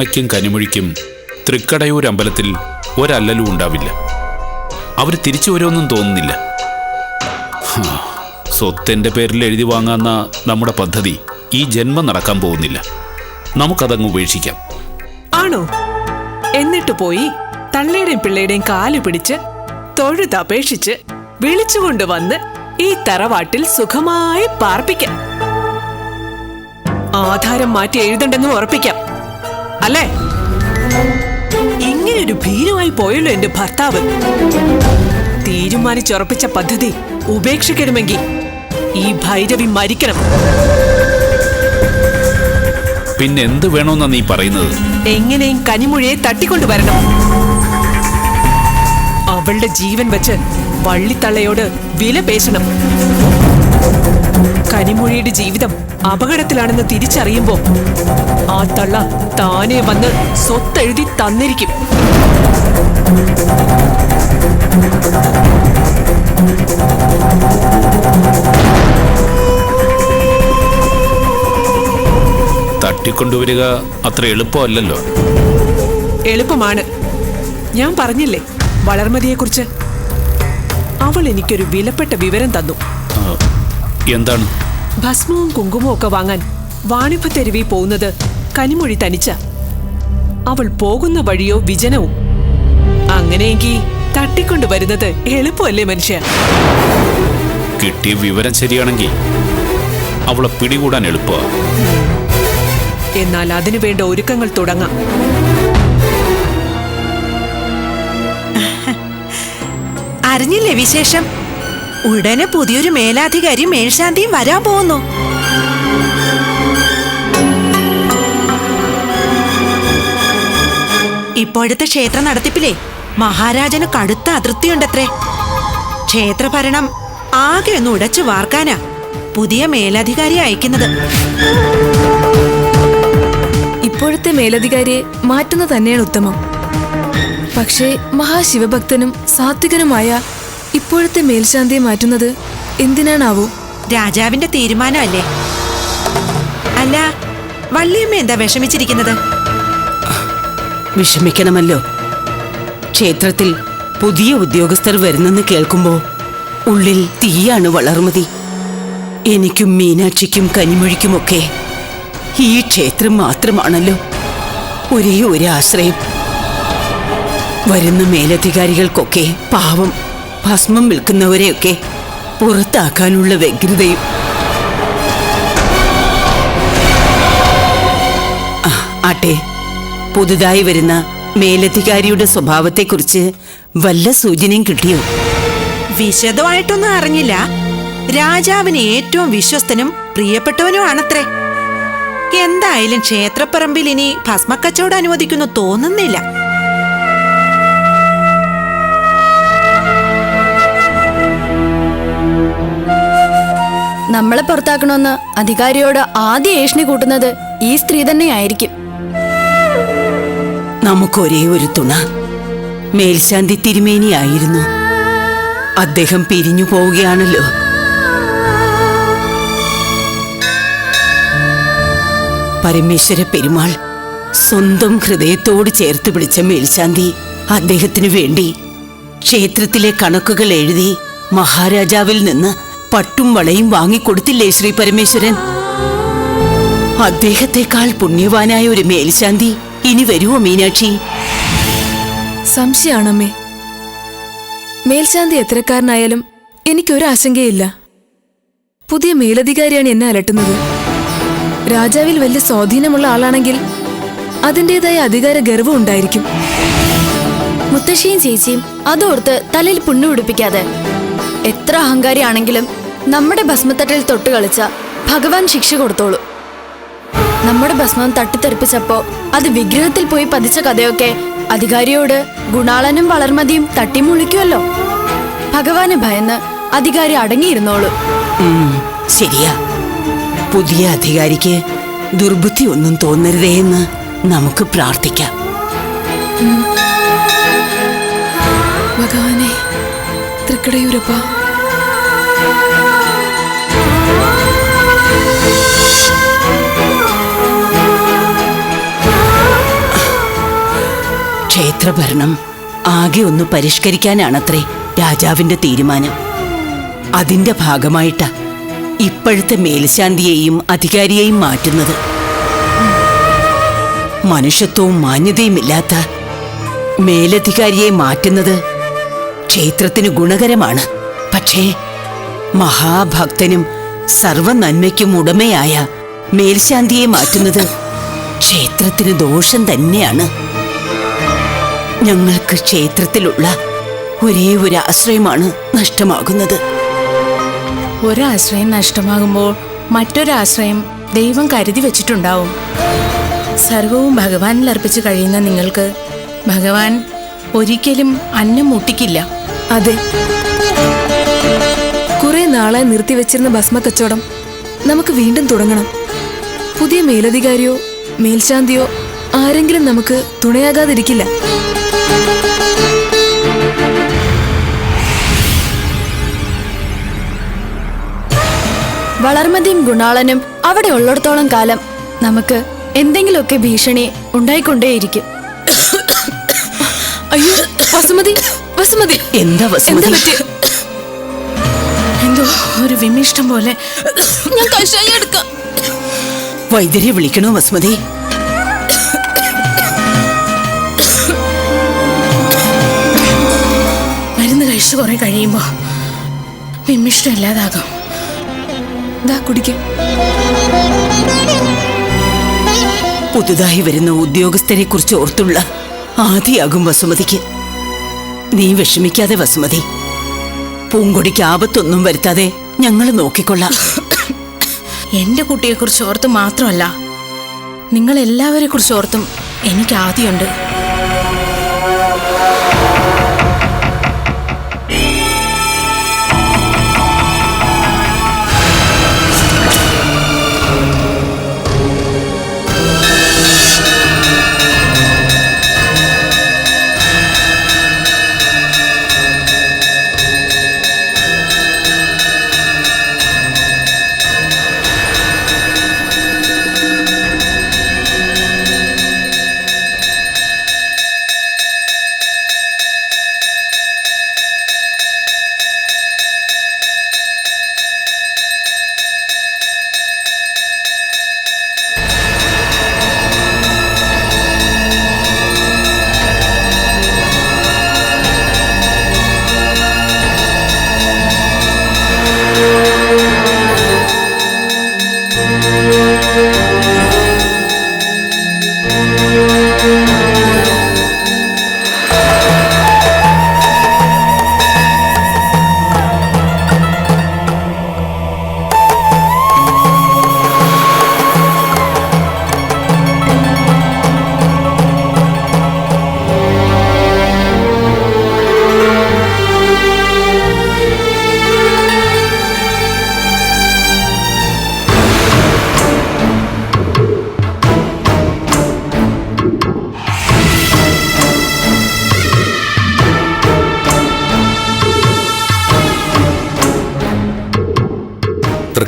അമ്മയ്ക്കും കനിമൊഴിക്കും തൃക്കടയൂർ അമ്പലത്തിൽ ഒരല്ലലും ഉണ്ടാവില്ല. അവർ തിരിച്ചു വരുമെന്നും തോന്നുന്നില്ല സ്വത്തിന്റെ പേരിൽ എഴുതി വാങ്ങാന്ന നമ്മുടെ പദ്ധതി ഈ ജന്മം നടക്കാൻ പോകുന്നില്ല. നമുക്കതങ്ങ് ഉപേക്ഷിക്കാം. ആണോ? എന്നിട്ട് പോയി തള്ളയുടെയും പിള്ളയുടെയും കാൽ പിടിച്ച് തൊഴുതപേക്ഷിച്ച് വിളിച്ചുകൊണ്ട് വന്ന് ഈ തറവാട്ടിൽ സുഖമായി പാർപ്പിക്കാം. ആധാരം മാറ്റി എഴുതണ്ടെന്ന് ഉറപ്പിക്കാം. അല്ലേ? ഇങ്ങനെ ഒരു ഭീരുമായി പോയല്ലോ എന്റെ ഭർത്താവ്. തീരുമാനിച്ചുറപ്പിച്ച പദ്ധതി ഉപേക്ഷിക്കണമെങ്കിൽ ഈ ഭൈരവി മരിക്കണം. പിന്നെ എന്ത് വേണമെന്നാ നീ പറയുന്നത്? എങ്ങനെയും കനിമൊഴിയെ തട്ടിക്കൊണ്ടുവരണം. അവളുടെ ജീവൻ വെച്ച് വള്ളിത്തള്ളയോട് വില പേശണം. കനിമൊഴിയുടെ ജീവിതം അപകടത്തിലാണെന്ന് തിരിച്ചറിയുമ്പോ ആ തള്ള താനെ വന്ന് സ്വത്തെഴുതി തന്നിരിക്കും. തട്ടിക്കൊണ്ടുവരിക അത്ര എളുപ്പമല്ലല്ലോ. എളുപ്പമാണ്. ഞാൻ പറഞ്ഞില്ലേ വളർമതിയെക്കുറിച്ച്? അവൾ എനിക്കൊരു വിലപ്പെട്ട വിവരം തന്നു. എന്താണ്? ഭസ്മവും കുങ്കുമവും ഒക്കെ വാങ്ങാൻ വാണിഭത്തെരുവി പോകുന്നത് കനിമൊഴി തനിച്ച. അവൾ പോകുന്ന വഴിയോ വിജനവും. അങ്ങനെയെങ്കിൽ തട്ടിക്കൊണ്ടു വരുന്നത് എളുപ്പമല്ലേ മനുഷ്യ? കിട്ടിയ വിവരം ശരിയാണെങ്കിൽ അവളെ പിടികൂടാൻ എളുപ്പ എന്നാൽ അതിനു വേണ്ട ഒരുക്കങ്ങൾ തുടങ്ങാം. അറിഞ്ഞില്ലേ വിശേഷം? ഉടനെ പുതിയൊരു മേലാധികാരി മേൽശാന്തിയും വരാൻ പോകുന്നു. ഇപ്പോഴത്തെ ക്ഷേത്ര നടത്തിപ്പിലെ മഹാരാജന് കടുത്ത അതൃപ്തിയുണ്ടത്രേ ക്ഷേത്രഭരണം ആകെ ഒന്ന് ഉടച്ചു വാർക്കാനാ പുതിയ മേലധികാരി അയക്കുന്നത്. ഇപ്പോഴത്തെ മേലധികാരിയെ മാറ്റുന്ന തന്നെയാണ് ഉത്തമം. പക്ഷേ മഹാശിവഭക്തനും സാത്വികനുമായ ഇപ്പോഴത്തെ മേൽശാന്തിയെ മാറ്റുന്നത് എന്തിനാണാവോ? രാജാവിന്റെ തീരുമാനമല്ലേ? അല്ല വള്ളിയമ്മ എന്താ വിഷമിച്ചിരിക്കുന്നത്? വിഷമിക്കണമല്ലോ. ക്ഷേത്രത്തിൽ പുതിയ ഉദ്യോഗസ്ഥർ വരുന്നെന്ന് കേൾക്കുമ്പോ ഉള്ളിൽ തീയാണ് വളർമതി. എനിക്കും മീനാക്ഷിക്കും കനിമൊഴിക്കുമൊക്കെ ഈ ക്ഷേത്രം മാത്രമാണല്ലോ. ഒരേ ഒരു ആശ്രയം. വരുന്ന മേലധികാരികൾക്കൊക്കെ പാവം ഭസ്മം വിൽക്കുന്നവരെയൊക്കെ പുറത്താക്കാനുള്ള വ്യഗ്രതയും. ആട്ടെ. പുതുതായി വരുന്ന മേലധികാരിയുടെ സ്വഭാവത്തെക്കുറിച്ച് വല്ല സൂചനയും കിട്ടിയോ? വിശദമായിട്ടൊന്നും അറിഞ്ഞില്ല. രാജാവിന് ഏറ്റവും വിശ്വസ്തനും പ്രിയപ്പെട്ടവനും ആണത്രേ എന്തായാലും ക്ഷേത്രപ്പറമ്പിൽ ഇനി ഭസ്മക്കച്ചവടം അനുവദിക്കുന്നു തോന്നുന്നില്ല. നമ്മളെ പുറത്താക്കണമെന്ന് അധികാരിയോട് ആദ്യ ഏഷണി കൂട്ടുന്നത് ഈ സ്ത്രീ തന്നെയായിരിക്കും. നമുക്കൊരേ ഒരു തുണ. മേൽശാന്തി തിരുമേനിയായിരുന്നു. അദ്ദേഹം പിരിഞ്ഞു പോവുകയാണല്ലോ. പരമേശ്വര പെരുമാൾ സ്വന്തം ഹൃദയത്തോട് ചേർത്ത് പിടിച്ച മേൽശാന്തി അദ്ദേഹത്തിനു വേണ്ടി ക്ഷേത്രത്തിലെ കണക്കുകൾ എഴുതി മഹാരാജാവിൽ നിന്ന് പട്ടും വളയും വാങ്ങിക്കൊടുത്തില്ലേ ശ്രീ പരമേശ്വരൻ? അദ്ദേഹത്തെക്കാൾ പുണ്യവാനായ ഒരു മേൽശാന്തി ഇനി വരുമോ മീനാക്ഷി? സംശയാണമ്മേ. മേൽശാന്തി എത്രക്കാരനായാലും എനിക്കൊരു ആശങ്കയില്ല പുതിയ മേലധികാരിയാണ് എന്നെ അലട്ടുന്നത്. രാജാവിൽ വലിയ സ്വാധീനമുള്ള ആളാണെങ്കിൽ അതിന്റെതായ അധികാര ഗർവം ഉണ്ടായിരിക്കും. മുത്തശ്ശിയും ചേച്ചിയും അതോർത്ത് തലയിൽ പുണ്ണു പിടിപ്പിക്കാതെ എത്ര അഹങ്കാരിയാണെങ്കിലും നമ്മുടെ ഭസ്മത്തട്ടിൽ തൊട്ട് കളിച്ച ഭഗവാൻ ശിക്ഷ കൊടുത്തോളൂ. നമ്മുടെ ഭസ്മം തട്ടിത്തെറിപ്പിച്ചപ്പോ അത് വിഗ്രഹത്തിൽ പോയി പതിച്ച കഥയൊക്കെ അധികാരിയോട് ഗുണാളനും വളർമതിയും തട്ടിമുളിക്കുമല്ലോ ഭഗവാന് ഭയന്ന് അധികാരി അടങ്ങിയിരുന്നോളൂ. ശരിയാ. പുതിയ അധികാരിക്ക് ദുർബുദ്ധി ഒന്നും തോന്നരുതേ എന്ന് നമുക്ക് പ്രാർത്ഥിക്കാം. ഭഗവാനെ തൃക്കടയൂരപ്പ. ക്ഷേത്രഭരണം ആകെ ഒന്ന് പരിഷ്കരിക്കാനാണത്രേ രാജാവിന്റെ തീരുമാനം. അതിന്റെ ഭാഗമായിട്ടാ ഇപ്പോഴത്തെ മേൽശാന്തിയെയും അധികാരിയെയും മാറ്റുന്നത്. മനുഷ്യത്വവും മാന്യതയുമില്ലാത്ത മേലധികാരിയെ മാറ്റുന്നത് ക്ഷേത്രത്തിന് ഗുണകരമാണ്. പക്ഷേ മഹാഭക്തനും സർവ നന്മയ്ക്കും ഉടമയായ മേൽശാന്തിയെ മാറ്റുന്നത് ക്ഷേത്രത്തിന് ദോഷം തന്നെയാണ്. ഞങ്ങൾക്ക് ക്ഷേത്രത്തിലുള്ള ഒരേ ഒരു ആശ്രയമാണ് നഷ്ടമാകുന്നത്. ഒരാശ്രയം നഷ്ടമാകുമ്പോൾ മറ്റൊരാശ്രയം ദൈവം കരുതി വെച്ചിട്ടുണ്ടാവും. സർവവും ഭഗവാനിൽ അർപ്പിച്ച് കഴിയുന്ന നിങ്ങൾക്ക് ഭഗവാൻ ഒരിക്കലും അന്നം മുട്ടിക്കില്ല. അതെ. കുറെ നാളായി നിർത്തിവെച്ചിരുന്ന ഭസ്മ കച്ചവടം നമുക്ക് വീണ്ടും തുടങ്ങണം. പുതിയ മേലധികാരിയോ മേൽശാന്തിയോ ആരെങ്കിലും നമുക്ക് തുണയാകാതിരിക്കില്ല. വളർമതിയും ഗുണാളനും അവിടെ ഉള്ളിടത്തോളം കാലം നമുക്ക് എന്തെങ്കിലുമൊക്കെ ഭീഷണി ഉണ്ടായിക്കൊണ്ടേയിരിക്കും. അയ്യോ വസുമതി വസുമതി. എന്താ വസുമതി? എന്തോ ഒരു വിമിഷ്ടം പോലെ. ഞാൻ കഷായം എടുക്കാം. വൈദ്യരെ വിളിക്കണോ വസുമതി? മരുന്ന് കഴിച്ച് കുറെ കഴിയുമ്പോ വിമിഷ്ടം ഇല്ലാതാകും. ദാ കുടിക്കും. പുതുതായി വരുന്ന ഉദ്യോഗസ്ഥരെ കുറിച്ച് ഓർത്തുള്ള ആദിയാകും വസുമതിക്ക്. നീ വിഷമിക്കാതെ വസുമതി. പൂങ്കൊടിക്ക് ആപത്തൊന്നും വരുത്താതെ ഞങ്ങൾ നോക്കിക്കൊള്ളാം. എന്റെ കുട്ടിയെക്കുറിച്ച് ഓർത്ത് മാത്രമല്ല നിങ്ങൾ എല്ലാവരെ കുറിച്ച് ഓർത്തും എനിക്ക് ആദ്യമുണ്ട്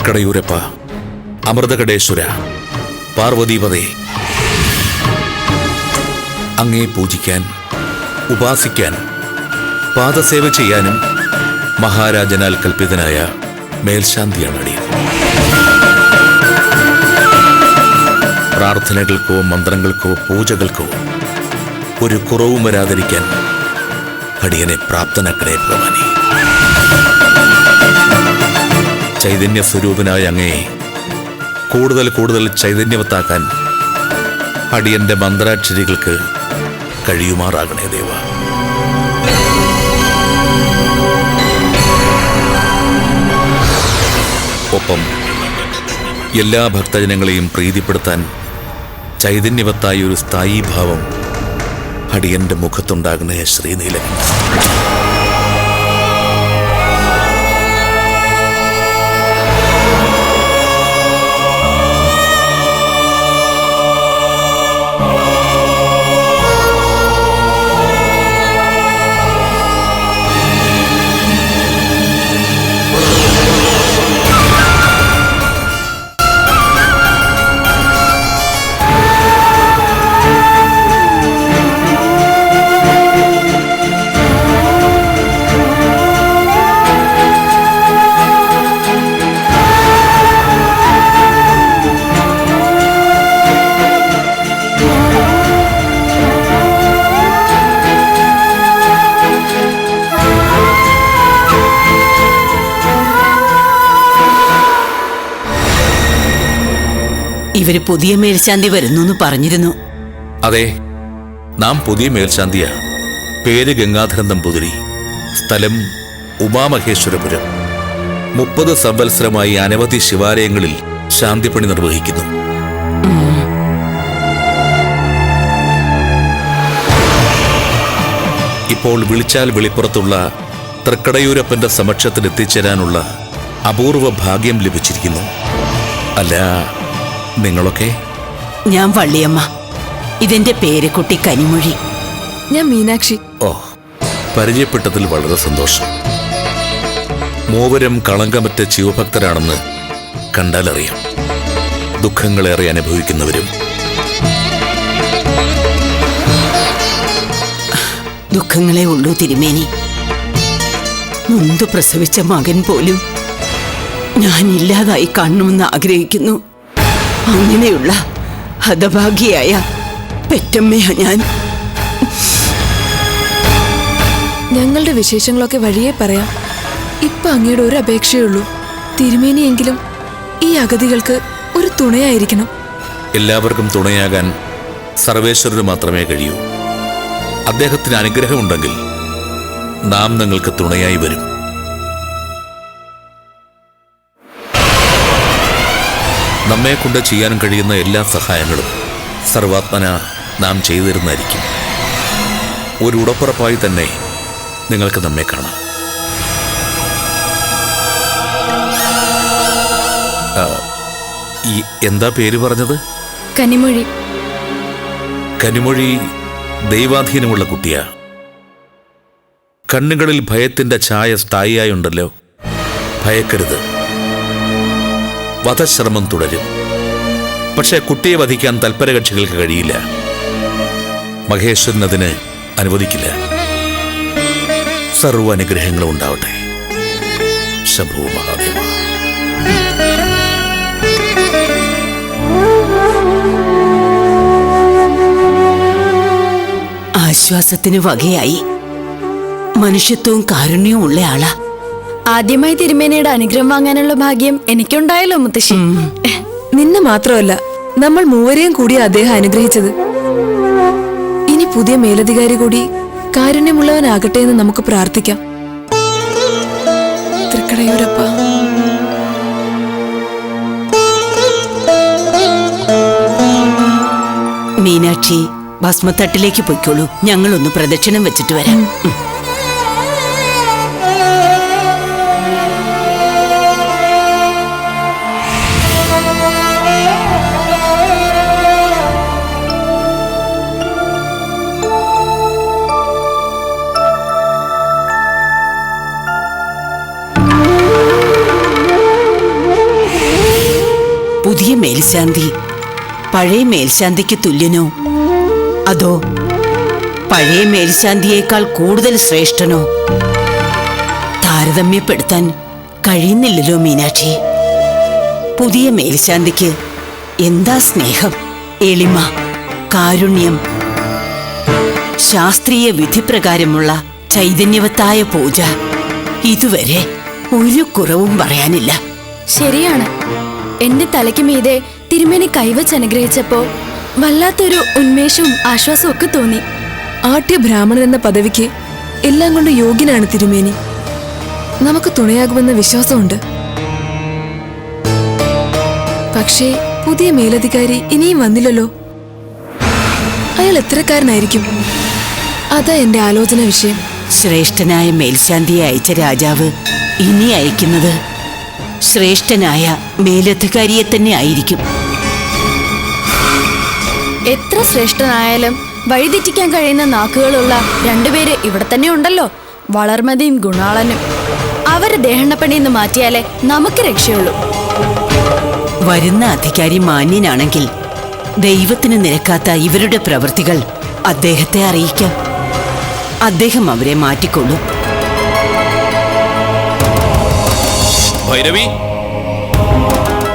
തൃക്കടയൂരപ്പ അമൃതകടേശ്വര പാർവതീപതേ. അങ്ങേ പൂജിക്കാൻ ഉപാസിക്കാൻ പാദസേവ ചെയ്യാനും മഹാരാജനാൽ കൽപ്പിതനായ മേൽശാന്തിയാണ് അടിയൻ പ്രാർത്ഥനകൾക്കോ മന്ത്രങ്ങൾക്കോ പൂജകൾക്കോ ഒരു കുറവും വരാതിരിക്കാൻ അടിയനെ പ്രാപ്തനാക്കണേ ഭഗവാനെ. ചൈതന്യ സ്വരൂപനായ അങ്ങേ കൂടുതൽ കൂടുതൽ ചൈതന്യവത്താക്കാൻ അടിയന്റെ മന്ത്രാക്ഷരികൾക്ക് കഴിയുമാറാകണേ ദേവ. ഒപ്പം എല്ലാ ഭക്തജനങ്ങളെയും പ്രീതിപ്പെടുത്താൻ ചൈതന്യവത്തായ ഒരു സ്ഥായി ഭാവം അടിയന്റെ മുഖത്തുണ്ടാകണേ ശ്രീനീലകണ്ഠ. ഇവർ പുതിയ മേൽശാന്തി വരുന്നു എന്ന് പറഞ്ഞിരുന്നു. അതെ നാം പുതിയ മേൽശാന്തിയ. പേര് ഗംഗാധരൻ നമ്പൂതിരി. സ്ഥലം ഉമാമഹേശ്വരപുരം. മുപ്പത് സംവത്സരമായി അനവധി ശിവാലയങ്ങളിൽ ശാന്തിപ്പണി നിർവഹിക്കുന്നു. ഇപ്പോൾ വിളിച്ചാൽ വെളിപ്പുറത്തുള്ള തൃക്കടയൂരപ്പന്റെ സമക്ഷത്തിൽ എത്തിച്ചേരാനുള്ള അപൂർവ ഭാഗ്യം ലഭിച്ചിരിക്കുന്നു. അല്ല നിങ്ങളൊക്കെ? ഞാൻ വള്ളിയമ്മ. ഇതെന്റെ പേര് കുട്ടി കനിമൊഴി. ഞാൻ മീനാക്ഷി. ഓ പരിചയപ്പെട്ടതിൽ വളരെ സന്തോഷം. മൂവരും കളങ്കമറ്റ ശിവഭക്തരാണെന്ന് കണ്ടാലറിയാം. ദുഃഖങ്ങളേറെ അനുഭവിക്കുന്നവരും. ദുഃഖങ്ങളെ ഉള്ളൂ തിരുമേനി. നൊന്തു പ്രസവിച്ച മകൻ പോലും ഞാൻ ഇല്ലാതായി കാണണമെന്ന് ആഗ്രഹിക്കുന്നു. അങ്ങനെയുള്ള ഹതഭാഗ്യയായ പെറ്റമ്മയാ ഞാൻ? ഞങ്ങളുടെ വിശേഷങ്ങളൊക്കെ വഴിയേ പറയാം. ഇപ്പൊ അങ്ങയുടെ ഒരു അപേക്ഷയുള്ളൂ തിരുമേനിയെങ്കിലും ഈ അഗതികൾക്ക് ഒരു തുണയായിരിക്കണം. എല്ലാവർക്കും തുണയാകാൻ സർവേശ്വരന് മാത്രമേ കഴിയൂ. അദ്ദേഹത്തിന് അനുഗ്രഹമുണ്ടെങ്കിൽ നാം നിങ്ങൾക്ക് തുണയായി വരും. നമ്മെ കൊണ്ട് ചെയ്യാൻ കഴിയുന്ന എല്ലാ സഹായങ്ങളും സർവാത്മന നാം ചെയ്തു തരുന്നതായിരിക്കും ഒരു ഉടപ്പുറപ്പായി തന്നെ നിങ്ങൾക്ക് നമ്മെ കാണാം. എന്താ പേര് പറഞ്ഞത്? കനിമൊഴി. കനിമൊഴി ദൈവാധീനമുള്ള കുട്ടിയാ. കണ്ണുകളിൽ ഭയത്തിന്റെ ഛായ സ്ഥായിയായുണ്ടല്ലോ. ഭയക്കരുത്. വധശ്രമം തുടരും. പക്ഷേ കുട്ടിയെ വധിക്കാൻ തൽപരകക്ഷികൾക്ക് കഴിയില്ല. മഹേശ്വരൻ അതിന് അനുവദിക്കില്ല. സർവ അനുഗ്രഹങ്ങളും ഉണ്ടാവട്ടെ. ആശ്വാസത്തിന് വകയായി. മനുഷ്യത്വവും കാരുണ്യവും ഉള്ള ആളാ. ആദ്യമായി തിരുമേനയുടെ അനുഗ്രഹം വാങ്ങാനുള്ള ഭാഗ്യം എനിക്കുണ്ടായല്ലോ മുത്തശ്ശി. നിന്നെ മാത്രമല്ല നമ്മൾ മൂവരെയും കൂടി അദ്ദേഹം അനുഗ്രഹിച്ചത്. ഇനി പുതിയ മേലധികാരി കൂടി കാരുണ്യമുള്ളവനാകട്ടെ എന്ന് നമുക്ക് പ്രാർത്ഥിക്കാം. തൃക്കടയൂരപ്പ. മീനാക്ഷി ഭസ്മത്തട്ടിലേക്ക് പൊയ്ക്കോളൂ. ഞങ്ങളൊന്ന് പ്രദക്ഷിണം വെച്ചിട്ട് വരാം. പുതിയ മേൽശാന്തി. പഴയ മേൽശാന്തിക്ക് തുല്യനോ? അതോ പഴയ മേൽശാന്തിയേക്കാൾ കൂടുതൽ ശ്രേഷ്ഠനോ? താരതമ്യപ്പെടുത്താൻ കഴിയുന്നില്ലല്ലോ മീനാക്ഷി. പുതിയ മേൽശാന്തിക്ക് എന്താ സ്നേഹം എളിമ കാരുണ്യം? ശാസ്ത്രീയ വിധിപ്രകാരമുള്ള ചൈതന്യവത്തായ പൂജ. ഇതുവരെ ഒരു കുറവും പറയാനില്ല. ശരിയാണ്. എന്റെ തലയ്ക്ക് മീതെ തിരുമേനി കൈവച്ച് അനുഗ്രഹിച്ചപ്പോ വല്ലാത്തൊരു ഉന്മേഷവും ആശ്വാസവും ഒക്കെ തോന്നി. ആട്യ ബ്രാഹ്മണൻ എന്ന പദവിക്ക് എല്ലാം കൊണ്ട് യോഗ്യനാണ് തിരുമേനി. നമുക്ക് തുണയാകുമെന്ന വിശ്വാസമുണ്ട്. പക്ഷേ പുതിയ മേലധികാരി ഇനിയും വന്നില്ലല്ലോ. അയാൾ എത്രക്കാരനായിരിക്കും? അതാ എന്റെ ആലോചന വിഷയം. ശ്രേഷ്ഠനായ മേൽശാന്തിയെ അയച്ച രാജാവ് ഇനി അയക്കുന്നത് ശ്രേഷ്ഠനായ മേലധികാരിയെ തന്നെ ആയിരിക്കും. എത്ര ശ്രേഷ്ഠനായാലും വഴിതെറ്റിക്കാൻ കഴിയുന്ന നാക്കുകളുള്ള രണ്ടുപേര് ഇവിടെ തന്നെ ഉണ്ടല്ലോ. വളർമതിയും ഗുണാളനും. അവരെ ദേഹണ്ണപ്പണി എന്ന് മാറ്റിയാലേ നമുക്ക് രക്ഷയുള്ളൂ. വരുന്ന അധികാരി മാന്യനാണെങ്കിൽ ദൈവത്തിന് നിരക്കാത്ത ഇവരുടെ പ്രവൃത്തികൾ അദ്ദേഹത്തെ അറിയിക്കാം. അദ്ദേഹം അവരെ മാറ്റിക്കൊള്ളും. ഭൈരവി?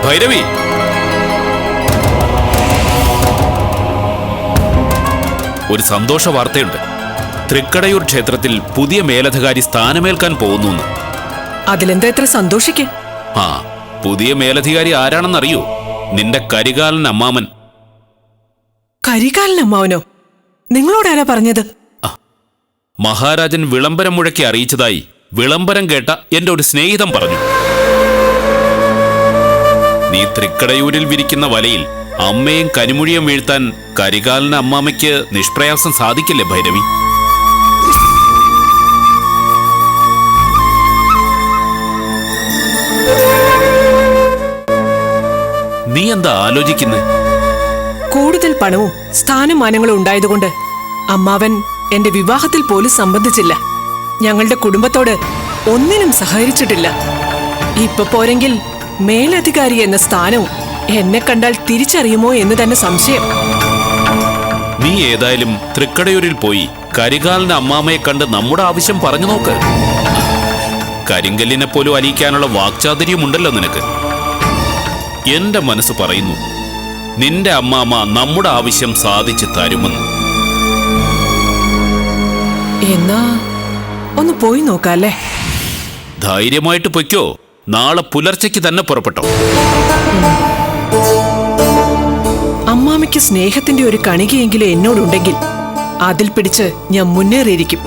ഭൈരവി? ഒരു സന്തോഷ വാർത്തയുണ്ട്. തൃക്കടയൂർ ക്ഷേത്രത്തിൽ പുതിയ മേലധികാരി സ്ഥാനമേൽക്കാൻ പോകുന്നു അതിലെന്താ ഇത്ര സന്തോഷിക്കേ? ആ പുതിയ മേലധികാരി ആരാണെന്നറിയോ? നിന്റെ കരികാലൻ അമ്മാമൻ. കരികാലൻ അമ്മാവനോ? നിങ്ങളോടാരാ പറഞ്ഞത്? മഹാരാജൻ വിളംബരം മുഴക്കി അറിയിച്ചതായി വിളംബരം കേട്ട എന്റെ ഒരു സ്നേഹിതം പറഞ്ഞു. നീ തൃക്കടയൂരിൽ വിരിക്കുന്ന വലയിൽ അമ്മയും കനിമുഴിയും വീഴ്ത്താൻ കരികാലിന് അമ്മാമയ്ക്ക് നിഷ്പ്രയാസം സാധിക്കില്ലേ ഭൈരവി? നീ എന്താ ആലോചിക്കുന്നത് കൂടുതൽ പണവും സ്ഥാനമാനങ്ങളും ഉണ്ടായതുകൊണ്ട് അമ്മാവൻ എന്റെ വിവാഹത്തിൽ പോലും സംബന്ധിച്ചില്ല. ഞങ്ങളുടെ കുടുംബത്തോട് ഒന്നിനും സഹകരിച്ചിട്ടില്ല. ഇപ്പൊ പോരെങ്കിൽ മേലധികാരി എന്ന സ്ഥാനവും എന്നെ കണ്ടാൽ തിരിച്ചറിയുമോ എന്ന് തന്നെ സംശയം. നീ ഏതായാലും തൃക്കടയൂരിൽ പോയി കരികാലിന് അമ്മാമയെ കണ്ട് നമ്മുടെ ആവശ്യം പറഞ്ഞു നോക്ക്. കരിങ്കല്ലിനെ പോലും അലിയിക്കാനുള്ള വാക്ചാതുര്യമുണ്ടല്ലോ നിനക്ക്. എന്റെ മനസ്സ് പറയുന്നു നിന്റെ അമ്മാമ നമ്മുടെ ആവശ്യം സാധിച്ചു തരുമെന്ന്. എന്നാ ഒന്ന് പോയി നോക്കാല്ലേ? ധൈര്യമായിട്ട് പൊയ്ക്കോ. നാളെ പുലർച്ചയ്ക്ക് തന്നെ പുറപ്പെട്ടോ. അമ്മാമയ്ക്ക് സ്നേഹത്തിന്റെ ഒരു കണികയെങ്കിലും എന്നോടുണ്ടെങ്കിൽ അതിൽ പിടിച്ച് ഞാൻ മുന്നേറിയിരിക്കും.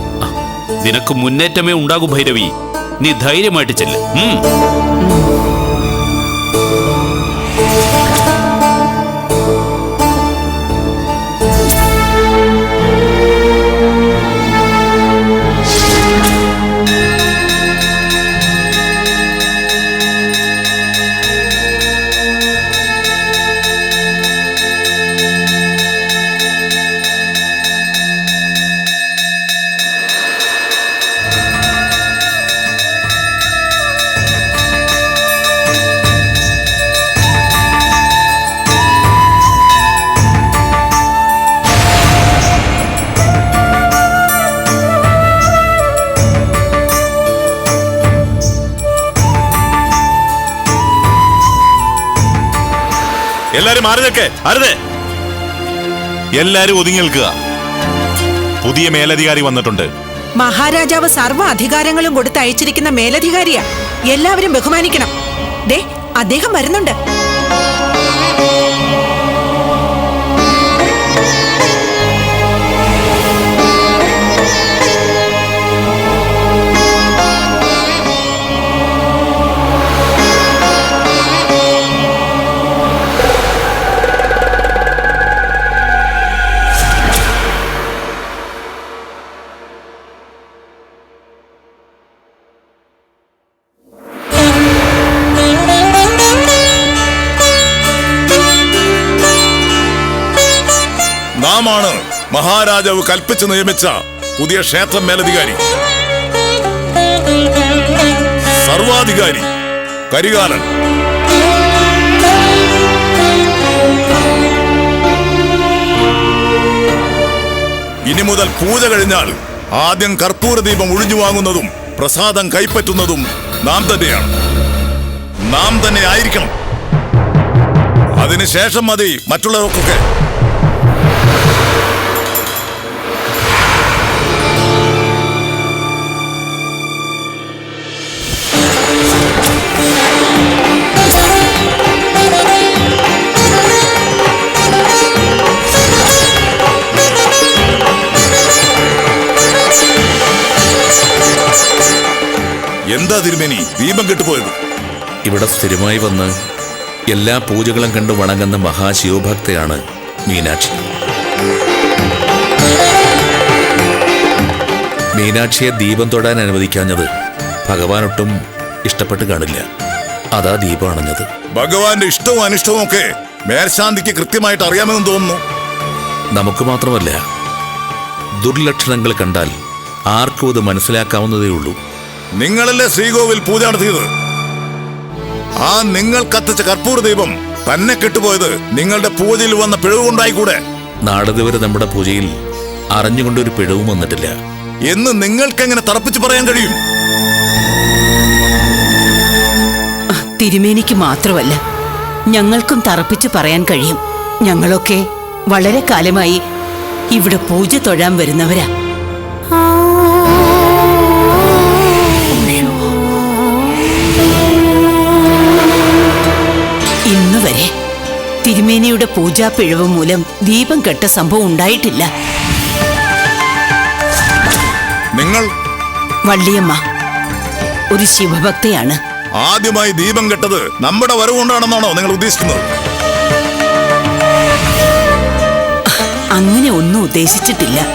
നിനക്ക് മുന്നേറ്റമേ ഉണ്ടാകൂ ഭൈരവി. നീ ധൈര്യമായിട്ട് ചെല്ല്. എല്ലാരും മാറി നിൽക്കേ. അരുത് എല്ലാരും ഒതുങ്ങി നിൽക്കുക. പുതിയ മേലധികാരി വന്നിട്ടുണ്ട്. മഹാരാജാവ് സർവ അധികാരങ്ങളും കൊടുത്ത് അയച്ചിരിക്കുന്ന മേലധികാരിയാ. എല്ലാവരും ബഹുമാനിക്കണം. ദേ അദ്ദേഹം വരുന്നുണ്ട്. നാമാണ് മഹാരാജാവ് കൽപ്പിച്ചു നിയമിച്ച പുതിയ ക്ഷേത്രം മേലധികാരി. സർവാധികാരി കരികാലൻ. ഇനി മുതൽ പൂജ കഴിഞ്ഞാൽ ആദ്യം കർപ്പൂര ദീപം ഒഴിഞ്ഞു വാങ്ങുന്നതും പ്രസാദം കൈപ്പറ്റുന്നതും നാം തന്നെയാണ്. നാം തന്നെ ആയിരിക്കണം. അതിനുശേഷം മതി മറ്റുള്ളവർക്കൊക്കെ. എന്താ തിരുമേനി? ദീപം കെട്ടുപോയത്. ഇവിടെ സ്ഥിരമായി വന്ന് എല്ലാ പൂജകളും കണ്ട് വണങ്ങുന്ന മഹാശിവഭക്തയാണ് മീനാക്ഷി. മീനാക്ഷിയെ ദീപം തൊടാൻ അനുവദിക്കാഞ്ഞത് ഭഗവാനൊട്ടും ഇഷ്ടപ്പെട്ട് കാണില്ല. അതാ ദീപം അണഞ്ഞത്. ഭഗവാന്റെ ഇഷ്ടവും അനിഷ്ടവും ഒക്കെ മേൽശാന്തിക്ക് കൃത്യമായിട്ട് അറിയാമെന്ന് തോന്നുന്നു. നമുക്ക് മാത്രമല്ല ദുർലക്ഷണങ്ങൾ കണ്ടാൽ ആർക്കും അത് മനസ്സിലാക്കാവുന്നതേ ഉള്ളൂ. നിങ്ങളല്ലേ ശ്രീകോവിൽ പൂജ നടത്തിയത്? ആ നിങ്ങൾ കത്തിച്ച കർപ്പൂർ ദീപം തന്നെ കെട്ടുപോയത് നിങ്ങളുടെ പൂജയിൽ വന്ന പിഴവ് കൊണ്ടായിക്കൂടെ നാടതുവരെ നമ്മുടെ പൂജയിൽ അറിഞ്ഞുകൊണ്ടൊരു പിഴവും വന്നിട്ടില്ല. എന്ന് നിങ്ങൾക്കെങ്ങനെ തറപ്പിച്ച് പറയാൻ കഴിയും? തിരുമേനിക്ക് മാത്രമല്ല ഞങ്ങൾക്കും തറപ്പിച്ച് പറയാൻ കഴിയും. ഞങ്ങളൊക്കെ വളരെ കാലമായി ഇവിടെ പൂജ തൊഴാൻ വരുന്നവരാ. ഇന്ന് തിരുമേനിയുടെ പൂജാ പിഴവ് മൂലം ദീപം കെട്ട സംഭവം ഉണ്ടായിട്ടില്ല. നിങ്ങൾ? വള്ളിയമ്മ ഒരു ശിവഭക്തയാണ്. ആദ്യമായി ദീപം കെട്ടത് നമ്മുടെ വരവുകൊണ്ടാണെന്നാണോ നിങ്ങൾ ഉദ്ദേശിക്കുന്നത്? അങ്ങനെ ഒന്നും ഉദ്ദേശിച്ചിട്ടില്ല.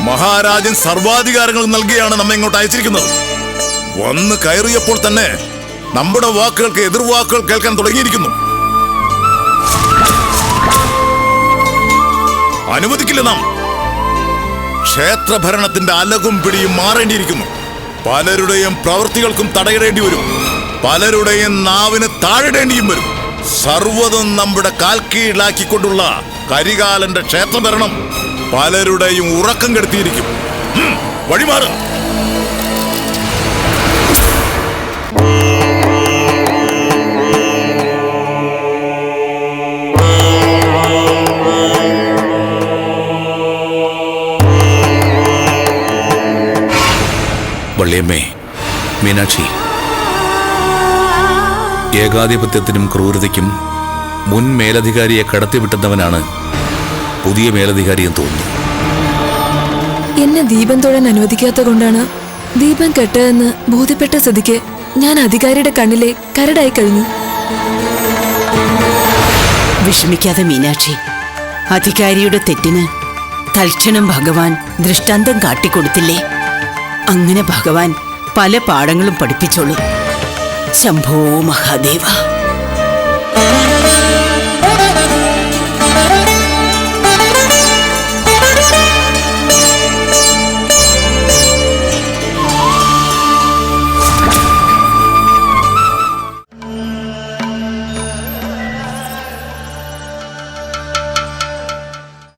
മഹാരാജൻ സർവാധികാരങ്ങൾ നൽകിയാണ് നമ്മെ ഇങ്ങോട്ട് അയച്ചിരിക്കുന്നത്. വന്ന് കയറിയപ്പോൾ തന്നെ നമ്മുടെ വാക്കുകൾക്ക് എതിർവാക്കുകൾ കേൾക്കാൻ തുടങ്ങിയിരിക്കുന്നു. അനുവദിക്കില്ല നാം. ക്ഷേത്രഭരണത്തിന്റെ അലകും പിടിയും മാറേണ്ടിയിരിക്കുന്നു. പലരുടെയും പ്രവൃത്തികൾക്കും തടയിടേണ്ടി വരും. പലരുടെയും നാവിന് താഴിടേണ്ടിയും വരും. സർവതും നമ്മുടെ കാൽക്കീഴിലാക്കിക്കൊണ്ടുള്ള കരികാലന്റെ ക്ഷേത്രഭരണം പലരുടെയും ഉറക്കം കെടുത്തിയിരിക്കും. വഴിമാറുക വള്ളിയമ്മേ മീനാക്ഷി ഏകാധിപത്യത്തിനും ക്രൂരതയ്ക്കും മുൻ മേലധികാരിയെ കടത്തിവിട്ടുന്നവനാണ് പുതിയ മേലധികാരിയെന്ന് തോന്നുന്നു. എന്നെ ദീപം തൊഴാൻ അനുവദിക്കാത്ത കൊണ്ടാണ് ദീപം കെട്ടതെന്ന് ബോധ്യപ്പെട്ട സ്ഥിതിക്ക് ഞാൻ അധികാരിയുടെ കണ്ണിലെ കരടായി കഴിഞ്ഞു. വിഷമിക്കാതെ മീനാക്ഷി അധികാരിയുടെ തെറ്റിന് തൽക്ഷണം ഭഗവാൻ ദൃഷ്ടാന്തം കാട്ടിക്കൊടുത്തില്ലേ? അങ്ങനെ ഭഗവാൻ പല പാഠങ്ങളും പഠിപ്പിച്ചോളൂ. ശംഭോ മഹാദേവ.